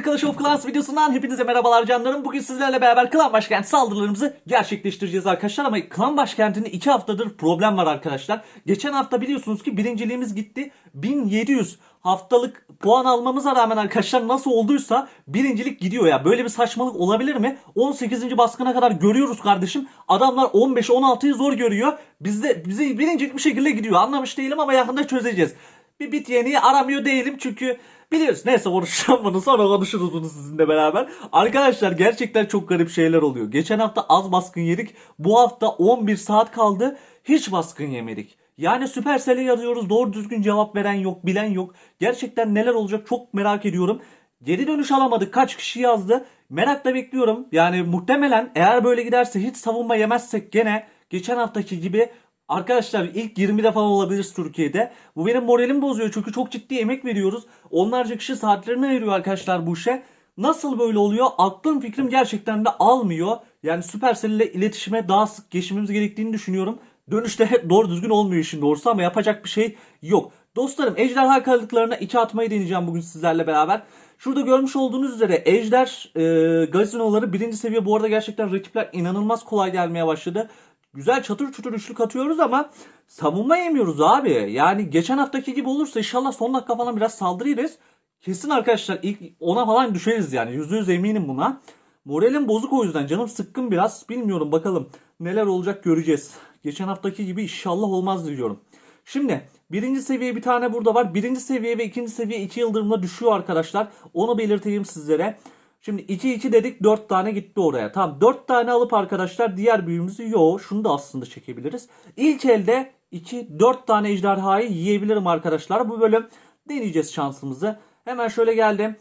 bir Clash of Clans videosundan hepinize merhabalar canlarım. Bugün sizlerle beraber klan başkenti saldırılarımızı gerçekleştireceğiz arkadaşlar. Ama klan başkentinde 2 haftadır problem var arkadaşlar. Geçen hafta biliyorsunuz ki birinciliğimiz gitti. 1700 haftalık puan almamıza rağmen arkadaşlar nasıl olduysa birincilik gidiyor ya. Böyle bir saçmalık olabilir mi? 18. baskına kadar görüyoruz kardeşim. Adamlar 15-16'yı zor görüyor. Bizde bize birincilik bir şekilde gidiyor. Anlamış değilim ama yakında çözeceğiz. Bir bit yeniyi aramıyor değilim çünkü biliyorsun neyse konuşacağım bunu sonra konuşuruz bunu sizinle beraber. Arkadaşlar gerçekten çok garip şeyler oluyor. Geçen hafta az baskın yedik. Bu hafta 11 saat kaldı. Hiç baskın yemedik. Yani Supercell'e yazıyoruz doğru düzgün cevap veren yok bilen yok. Gerçekten neler olacak çok merak ediyorum. Geri dönüş alamadık. Kaç kişi yazdı? Merakla bekliyorum. Yani muhtemelen eğer böyle giderse hiç savunma yemezsek gene geçen haftaki gibi Arkadaşlar ilk 20'de falan olabiliriz Türkiye'de. Bu benim moralimi bozuyor çünkü çok ciddi emek veriyoruz. Onlarca kişi saatlerini ayırıyor arkadaşlar bu işe. Nasıl böyle oluyor? Aklım fikrim gerçekten de almıyor. Yani Supercell ile iletişime daha sık geçmemiz gerektiğini düşünüyorum. Dönüşte doğru düzgün olmuyor işin doğrusu ama yapacak bir şey yok. Dostlarım ejderha kalıklarına iki atmayı deneyeceğim bugün sizlerle beraber. Şurada görmüş olduğunuz üzere ejder e, gazinoları birinci seviye. Bu arada gerçekten rakipler inanılmaz kolay gelmeye başladı. Güzel çatır çutur üçlük atıyoruz ama savunma yemiyoruz abi. Yani geçen haftaki gibi olursa inşallah son dakika falan biraz saldırırız. Kesin arkadaşlar ilk ona falan düşeriz yani. Yüzde yüz eminim buna. Moralim bozuk o yüzden. Canım sıkkın biraz. Bilmiyorum bakalım neler olacak göreceğiz. Geçen haftaki gibi inşallah olmaz diyorum. Şimdi birinci seviye bir tane burada var. Birinci seviye ve ikinci seviye iki yıldırımla düşüyor arkadaşlar. Onu belirteyim sizlere. Şimdi 2-2 dedik 4 tane gitti oraya. Tamam 4 tane alıp arkadaşlar diğer büyümüzü yo şunu da aslında çekebiliriz. İlk elde 2-4 tane ejderhayı yiyebilirim arkadaşlar. Bu bölüm deneyeceğiz şansımızı. Hemen şöyle geldim.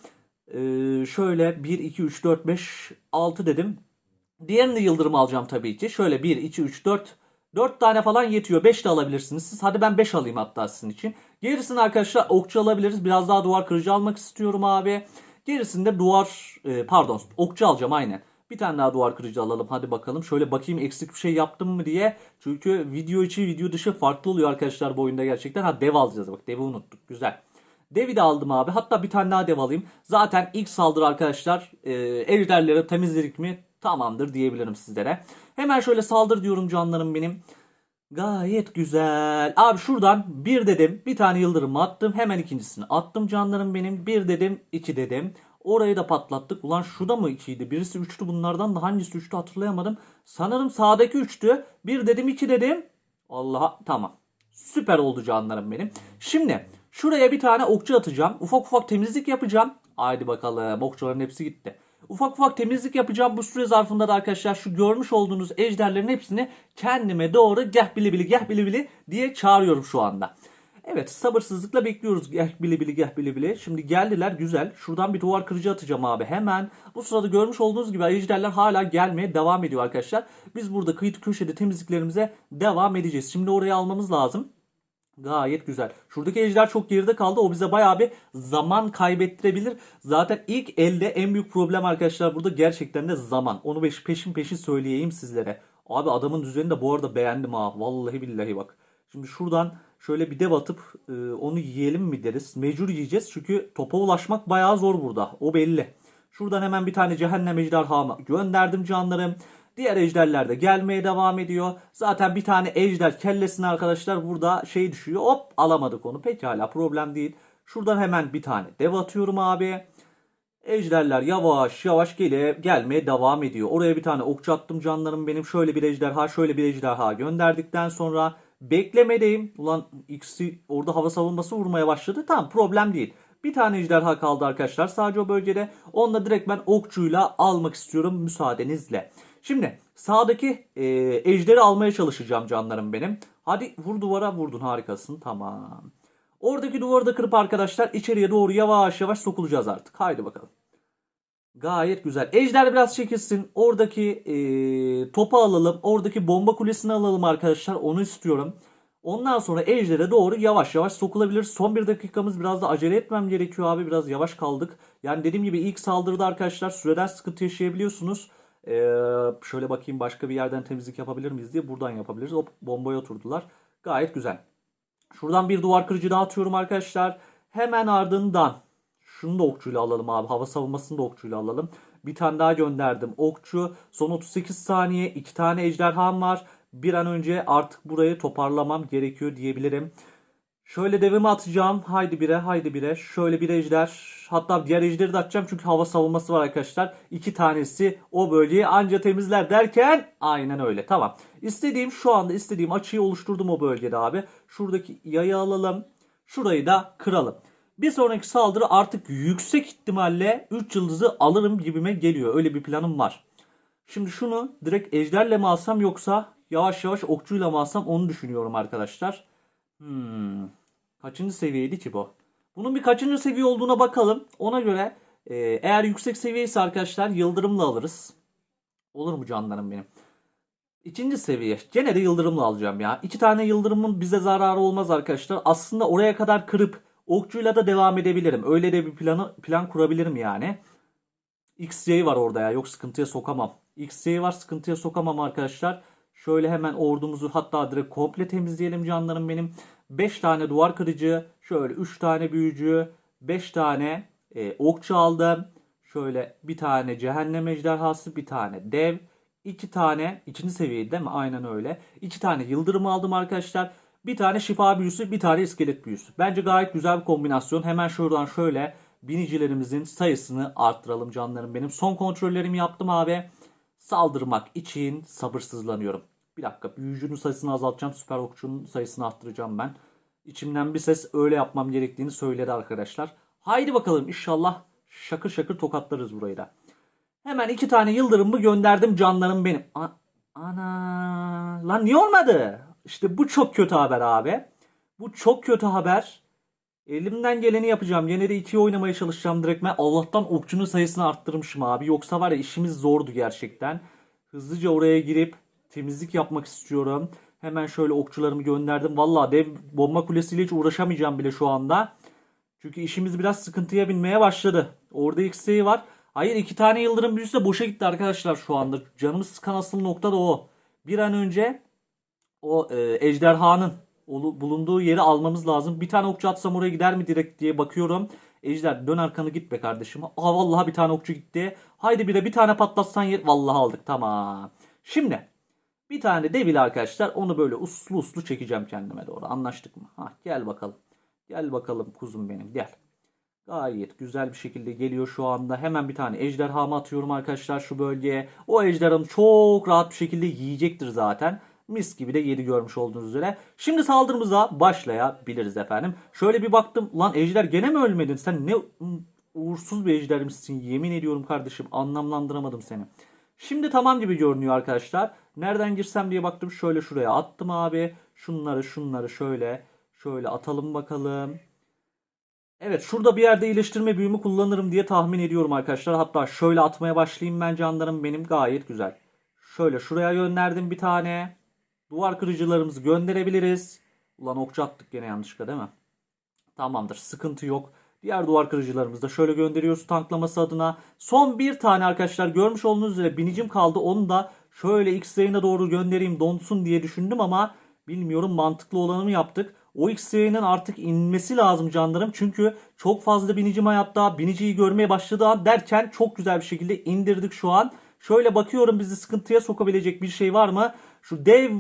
Ee, şöyle 1, 2, 3, 4, 5, 6 dedim. Diğerini yıldırım alacağım tabii ki. Şöyle 1, 2, 3, 4, 4 tane falan yetiyor. 5 de alabilirsiniz siz. Hadi ben 5 alayım hatta sizin için. Gerisini arkadaşlar okçu alabiliriz. Biraz daha duvar kırıcı almak istiyorum abi. Gerisinde duvar e, pardon okçu alacağım aynen. Bir tane daha duvar kırıcı alalım hadi bakalım. Şöyle bakayım eksik bir şey yaptım mı diye. Çünkü video içi video dışı farklı oluyor arkadaşlar bu oyunda gerçekten. Ha dev alacağız bak devi unuttuk güzel. Devi de aldım abi. Hatta bir tane daha dev alayım. Zaten ilk saldırı arkadaşlar e, ejderleri temizledik mi tamamdır diyebilirim sizlere. Hemen şöyle saldır diyorum canlarım benim. Gayet güzel. Abi şuradan bir dedim. Bir tane yıldırım attım. Hemen ikincisini attım canlarım benim. Bir dedim. iki dedim. Orayı da patlattık. Ulan şu da mı ikiydi? Birisi üçtü bunlardan da hangisi üçtü hatırlayamadım. Sanırım sağdaki üçtü. Bir dedim iki dedim. Allah'a tamam. Süper oldu canlarım benim. Şimdi şuraya bir tane okçu atacağım. Ufak ufak temizlik yapacağım. Haydi bakalım. Okçuların hepsi gitti. Ufak ufak temizlik yapacağım. Bu süre zarfında da arkadaşlar şu görmüş olduğunuz ejderlerin hepsini kendime doğru geh bili bili geh bili bili diye çağırıyorum şu anda. Evet sabırsızlıkla bekliyoruz geh bili bili geh bili bili. Şimdi geldiler güzel. Şuradan bir duvar kırıcı atacağım abi hemen. Bu sırada görmüş olduğunuz gibi ejderler hala gelmeye devam ediyor arkadaşlar. Biz burada kıyı köşede temizliklerimize devam edeceğiz. Şimdi oraya almamız lazım. Gayet güzel. Şuradaki ejder çok geride kaldı. O bize bayağı bir zaman kaybettirebilir. Zaten ilk elde en büyük problem arkadaşlar burada gerçekten de zaman. Onu peşin peşin söyleyeyim sizlere. Abi adamın düzenini de bu arada beğendim ha. Vallahi billahi bak. Şimdi şuradan şöyle bir dev atıp e, onu yiyelim mi deriz. Mecbur yiyeceğiz çünkü topa ulaşmak bayağı zor burada. O belli. Şuradan hemen bir tane cehennem ejderhamı gönderdim canlarım. Diğer ejderler de gelmeye devam ediyor. Zaten bir tane ejder kellesine arkadaşlar burada şey düşüyor. Hop alamadık onu. Pekala problem değil. Şuradan hemen bir tane dev atıyorum abi. Ejderler yavaş yavaş gele, gelmeye devam ediyor. Oraya bir tane okçu attım canlarım benim. Şöyle bir ejderha şöyle bir ejderha gönderdikten sonra beklemedeyim. Ulan X'i orada hava savunması vurmaya başladı. Tamam problem değil. Bir tane ejderha kaldı arkadaşlar sadece o bölgede. Onunla direkt ben okçuyla almak istiyorum müsaadenizle. Şimdi sağdaki e, ejderi almaya çalışacağım canlarım benim. Hadi vur duvara vurdun harikasın tamam. Oradaki duvarı da kırıp arkadaşlar içeriye doğru yavaş yavaş sokulacağız artık. Haydi bakalım. Gayet güzel. Ejder biraz çekilsin. Oradaki e, topu alalım. Oradaki bomba kulesini alalım arkadaşlar. Onu istiyorum. Ondan sonra ejdere doğru yavaş yavaş sokulabilir. Son bir dakikamız biraz da acele etmem gerekiyor abi. Biraz yavaş kaldık. Yani dediğim gibi ilk saldırıda arkadaşlar süreden sıkıntı yaşayabiliyorsunuz. Ee, şöyle bakayım başka bir yerden temizlik yapabilir miyiz diye buradan yapabiliriz. Hop bombaya oturdular. Gayet güzel. Şuradan bir duvar kırıcı daha atıyorum arkadaşlar. Hemen ardından Şunu da okçuyla alalım abi. Hava savunmasını da okçuyla alalım. Bir tane daha gönderdim. Okçu. Son 38 saniye. iki tane ejderham var. Bir an önce artık burayı toparlamam gerekiyor diyebilirim. Şöyle devimi atacağım. Haydi bire, haydi bire. Şöyle bir ejder. Hatta diğer ejderi de atacağım çünkü hava savunması var arkadaşlar. İki tanesi o bölgeyi anca temizler derken aynen öyle. Tamam. İstediğim şu anda istediğim açıyı oluşturdum o bölgede abi. Şuradaki yayı alalım. Şurayı da kıralım. Bir sonraki saldırı artık yüksek ihtimalle 3 yıldızı alırım gibime geliyor. Öyle bir planım var. Şimdi şunu direkt ejderle mi alsam yoksa yavaş yavaş okçuyla mı alsam onu düşünüyorum arkadaşlar. Hmm. Kaçıncı seviyeydi ki bu? Bunun bir kaçıncı seviye olduğuna bakalım. Ona göre e, eğer yüksek seviye ise arkadaşlar yıldırımla alırız. Olur mu canlarım benim? İkinci seviye. Gene de yıldırımla alacağım ya. İki tane yıldırımın bize zararı olmaz arkadaşlar. Aslında oraya kadar kırıp okçuyla da devam edebilirim. Öyle de bir planı plan kurabilirim yani. XY var orada ya. Yok sıkıntıya sokamam. XY var sıkıntıya sokamam arkadaşlar. Şöyle hemen ordumuzu hatta direkt komple temizleyelim canlarım benim. 5 tane duvar kırıcı, şöyle 3 tane büyücü, 5 tane e, okçu aldım. Şöyle bir tane cehennem ejderhası, bir tane dev, iki tane ikinci seviyeydi değil mi? Aynen öyle. İki tane yıldırım aldım arkadaşlar. Bir tane şifa büyüsü, bir tane iskelet büyüsü. Bence gayet güzel bir kombinasyon. Hemen şuradan şöyle binicilerimizin sayısını arttıralım canlarım benim. Son kontrollerimi yaptım abi. Saldırmak için sabırsızlanıyorum. Bir dakika büyücünün sayısını azaltacağım. Süper okçunun sayısını arttıracağım ben. İçimden bir ses öyle yapmam gerektiğini söyledi arkadaşlar. Haydi bakalım inşallah şakır şakır tokatlarız burayı da. Hemen iki tane yıldırımımı gönderdim canlarım benim. A- Ana lan niye olmadı? İşte bu çok kötü haber abi. Bu çok kötü haber. Elimden geleni yapacağım. Yine de ikiye oynamaya çalışacağım direkt. Ben Allah'tan okçunun sayısını arttırmışım abi. Yoksa var ya işimiz zordu gerçekten. Hızlıca oraya girip temizlik yapmak istiyorum. Hemen şöyle okçularımı gönderdim. Vallahi dev bomba kulesiyle hiç uğraşamayacağım bile şu anda. Çünkü işimiz biraz sıkıntıya binmeye başladı. Orada X'e var. Hayır iki tane yıldırım büyüsü de boşa gitti arkadaşlar şu anda. Canımı sıkan asıl nokta da o. Bir an önce o e, ejderhanın bulunduğu yeri almamız lazım. Bir tane okçu atsam oraya gider mi direkt diye bakıyorum. Ejder dön arkanı git be kardeşim. Aa vallahi bir tane okçu gitti. Haydi bir de bir tane patlatsan yer. Vallahi aldık tamam. Şimdi bir tane devil arkadaşlar onu böyle uslu uslu çekeceğim kendime doğru. Anlaştık mı? Ha gel bakalım. Gel bakalım kuzum benim gel. Gayet güzel bir şekilde geliyor şu anda. Hemen bir tane ejderhamı atıyorum arkadaşlar şu bölgeye. O ejderhamı çok rahat bir şekilde yiyecektir zaten. Mis gibi de yedi görmüş olduğunuz üzere. Şimdi saldırımıza başlayabiliriz efendim. Şöyle bir baktım. Lan ejder gene mi ölmedin? Sen ne uğursuz bir ejdermişsin. Yemin ediyorum kardeşim anlamlandıramadım seni. Şimdi tamam gibi görünüyor arkadaşlar. Nereden girsem diye baktım. Şöyle şuraya attım abi. Şunları şunları şöyle şöyle atalım bakalım. Evet şurada bir yerde iyileştirme büyümü kullanırım diye tahmin ediyorum arkadaşlar. Hatta şöyle atmaya başlayayım ben canlarım benim gayet güzel. Şöyle şuraya gönderdim bir tane. Duvar kırıcılarımızı gönderebiliriz. Ulan okçu attık gene yanlışlıkla değil mi? Tamamdır sıkıntı yok. Diğer duvar kırıcılarımızı da şöyle gönderiyoruz tanklaması adına. Son bir tane arkadaşlar görmüş olduğunuz üzere binicim kaldı. Onu da şöyle X yayına doğru göndereyim donsun diye düşündüm ama bilmiyorum mantıklı olanı mı yaptık. O X yayının artık inmesi lazım canlarım. Çünkü çok fazla binicim hayatta. Biniciyi görmeye başladığı an derken çok güzel bir şekilde indirdik şu an. Şöyle bakıyorum bizi sıkıntıya sokabilecek bir şey var mı? Şu dev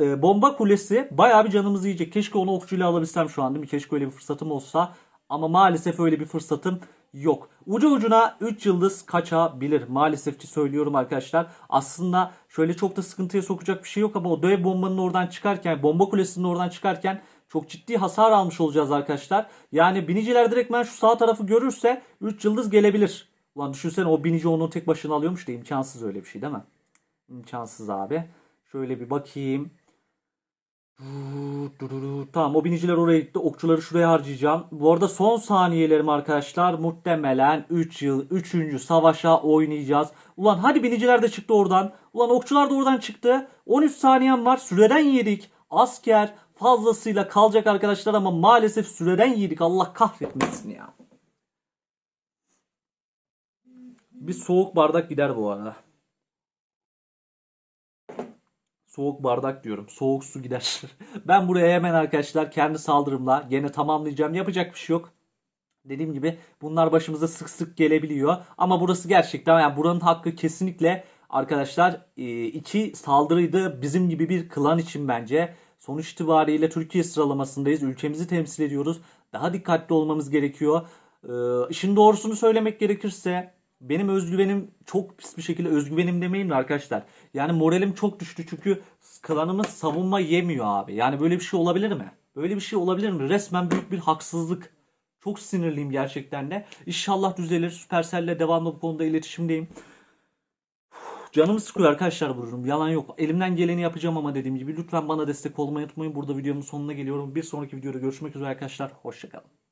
e, bomba kulesi bayağı bir canımızı yiyecek. Keşke onu okçuyla alabilsem şu an değil mi? Keşke öyle bir fırsatım olsa. Ama maalesef öyle bir fırsatım yok. Ucu ucuna 3 yıldız kaçabilir. Maalesef ki söylüyorum arkadaşlar. Aslında şöyle çok da sıkıntıya sokacak bir şey yok ama o dev bombanın oradan çıkarken, bomba kulesinin oradan çıkarken çok ciddi hasar almış olacağız arkadaşlar. Yani biniciler direktmen şu sağ tarafı görürse 3 yıldız gelebilir. Ulan düşünsene o binici onu tek başına alıyormuş da imkansız öyle bir şey değil mi? İmkansız abi. Şöyle bir bakayım. Tamam o biniciler oraya gitti. Okçuları şuraya harcayacağım. Bu arada son saniyelerim arkadaşlar. Muhtemelen 3 yıl 3. savaşa oynayacağız. Ulan hadi biniciler de çıktı oradan. Ulan okçular da oradan çıktı. 13 saniyem var. Süreden yedik. Asker fazlasıyla kalacak arkadaşlar ama maalesef süreden yedik. Allah kahretmesin ya. Bir soğuk bardak gider bu arada. Soğuk bardak diyorum. Soğuk su gider. ben buraya hemen arkadaşlar kendi saldırımla gene tamamlayacağım. Yapacak bir şey yok. Dediğim gibi bunlar başımıza sık sık gelebiliyor. Ama burası gerçekten yani buranın hakkı kesinlikle arkadaşlar e, iki saldırıydı bizim gibi bir klan için bence. Sonuç itibariyle Türkiye sıralamasındayız. Ülkemizi temsil ediyoruz. Daha dikkatli olmamız gerekiyor. Ee, işin doğrusunu söylemek gerekirse benim özgüvenim çok pis bir şekilde özgüvenim demeyeyim de arkadaşlar. Yani moralim çok düştü çünkü klanımız savunma yemiyor abi. Yani böyle bir şey olabilir mi? Böyle bir şey olabilir mi? Resmen büyük bir haksızlık. Çok sinirliyim gerçekten de. İnşallah düzelir. Supercell'le devamlı bu konuda iletişimdeyim. Canımı sıkıyor arkadaşlar bu durum. Yalan yok. Elimden geleni yapacağım ama dediğim gibi lütfen bana destek olmayı unutmayın. Burada videomun sonuna geliyorum. Bir sonraki videoda görüşmek üzere arkadaşlar. Hoşçakalın.